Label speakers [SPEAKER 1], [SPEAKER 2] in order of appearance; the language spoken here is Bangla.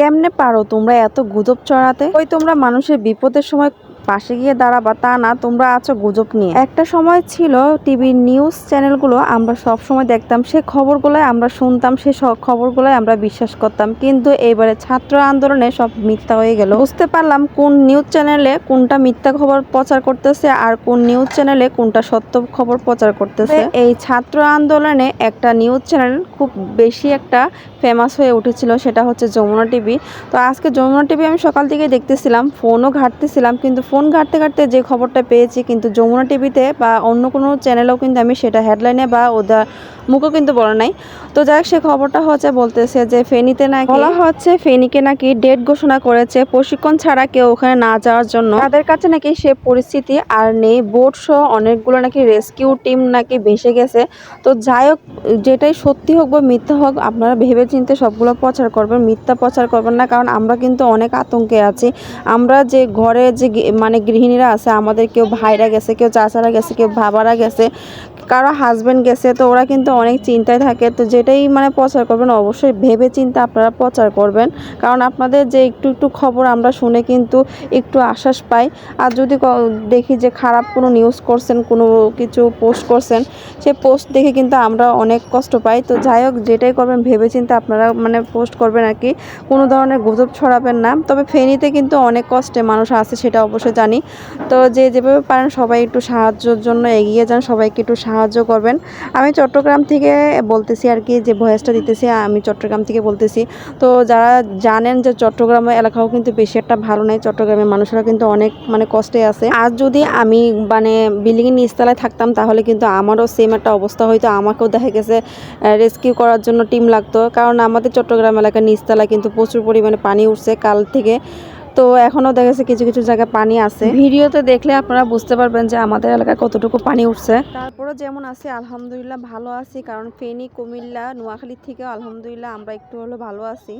[SPEAKER 1] কেমনে পারো তোমরা এত গুদব চড়াতে ওই তোমরা মানুষের বিপদের সময় পাশে গিয়ে দাঁড়াবা তা না তোমরা আছো গুজব নিয়ে। একটা সময় ছিল টিভির নিউজ চ্যানেলগুলো আমরা সব সময় দেখতাম সে খবরগুলোই আমরা শুনতাম সে সব খবরগুলোই আমরা বিশ্বাস করতাম। কিন্তু এবারে ছাত্র আন্দোলনে সব মিথ্যা হয়ে গেল। বুঝতে পারলাম কোন নিউজ চ্যানেলে কোনটা মিথ্যা খবর প্রচার করতেছে আর কোন নিউজ চ্যানেলে কোনটা সত্য খবর প্রচার করতেছে। এই ছাত্র আন্দোলনে একটা নিউজ চ্যানেল খুব বেশি একটা ফেমাস হয়ে উঠেছিল সেটা হচ্ছে যমুনা টিভি। তো আজকে যমুনা টিভি আমি সকাল থেকে দেখতেছিলাম ফোনও ঘাটতেছিলাম কিন্তু ফোন ঘাটতে ঘাটতে যে খবরটা পেয়েছি, কিন্তু যমুনা টিভিতে বা অন্য কোনো চ্যানেলেও কিন্তু আমি সেটা হেডলাইনে বা ওদের মুখও কিন্তু বলা নাই। তো যাই সে খবরটা হচ্ছে, বলতেছে যে ফেনীতে নাকি বলা হচ্ছে ফেনীকে নাকি ডেট ঘোষণা করেছে, প্রশিক্ষণ ছাড়া কেউ ওখানে না যাওয়ার জন্য। তাদের কাছে নাকি সে পরিস্থিতি আর নেই বোট সহ অনেকগুলো নাকি রেস্কিউ টিম নাকি ভেসে গেছে। তো যাই হোক যেটাই সত্যি হোক বা মিথ্যা হোক, আপনারা ভেবে চিন্তে সবগুলো প্রচার করবেন, মিথ্যা প্রচার করবেন না, কারণ আমরা কিন্তু অনেক আতঙ্কে আছি। আমরা যে ঘরে যে মানে গৃহিণীরা আছে, আমাদের কেউ ভাইরা গেছে, কেউ চাচারা গেছে, কেউ বাবারা গেছে, কারও হাজবেন্ড গেছে, তো ওরা কিন্তু অনেক চিন্তায় থাকে, তো যেটাই মানে প্রচার করবেন অবশ্যই ভেবে চিন্তে আপনারা প্রচার করবেন। কারণ আপনাদের যে একটু একটু খবর আমরা শুনে কিন্তু একটু আশ্বাস পাই। আর যদি দেখি যে খারাপ কোনো নিউজ করছেন, কোনো কিছু পোস্ট করছেন, সে পোস্ট দেখে কিন্তু আমরা অনেক কষ্ট পাই। তো যাই হোক, যেটাই করবেন ভেবে চিন্তে আপনারা মানে পোস্ট করবেন আর কি। কোনো ধরনের গুজব ছড়াবেন না। তবে ফেনীতে কিন্তু অনেক কষ্টে মানুষ আছে, সেটা অবশ্যই জানি। তো যে যেভাবে পারেন সবাই একটু সাহায্যের জন্য এগিয়ে যান, সবাইকে একটু সাহায্য করবেন। আমি চট্টগ্রাম থেকে বলতেছি আর কি, যে ভয়েসটা দিতেছি, আমি চট্টগ্রাম থেকে বলতেছি। তো যারা জানেন যে চট্টগ্রাম এলাকাও কিন্তু বেশি একটা ভালো নেই, চট্টগ্রামের মানুষরা কিন্তু অনেক মানে কষ্টে আছে। আর যদি আমি মানে বিল্ডিং এর নিচতলায় থাকতাম, তাহলে কিন্তু আমারও সেম একটা অবস্থা হয়তো আমাকেও দেখা গেছে রেস্কিউ করার জন্য টিম লাগতো। কারণ আমাদের চট্টগ্রাম এলাকার নিচতলায় কিন্তু প্রচুর পরিমাণে পানি উঠছে কাল থেকে। তো এখনও দেখা যাচ্ছে কিছু কিছু জায়গায় পানি আছে। ভিডিওতে দেখলে আপনারা বুঝতে পারবেন যে আমাদের এলাকায় কতটুকু পানি উঠছে। তারপরে যেমন আছে, আলহামদুলিল্লাহ ভালো আছি, কারণ ফেনী, কুমিল্লা নোয়াখালীর থেকে আলহামদুলিল্লাহ আমরা একটু হলো ভালো আছি।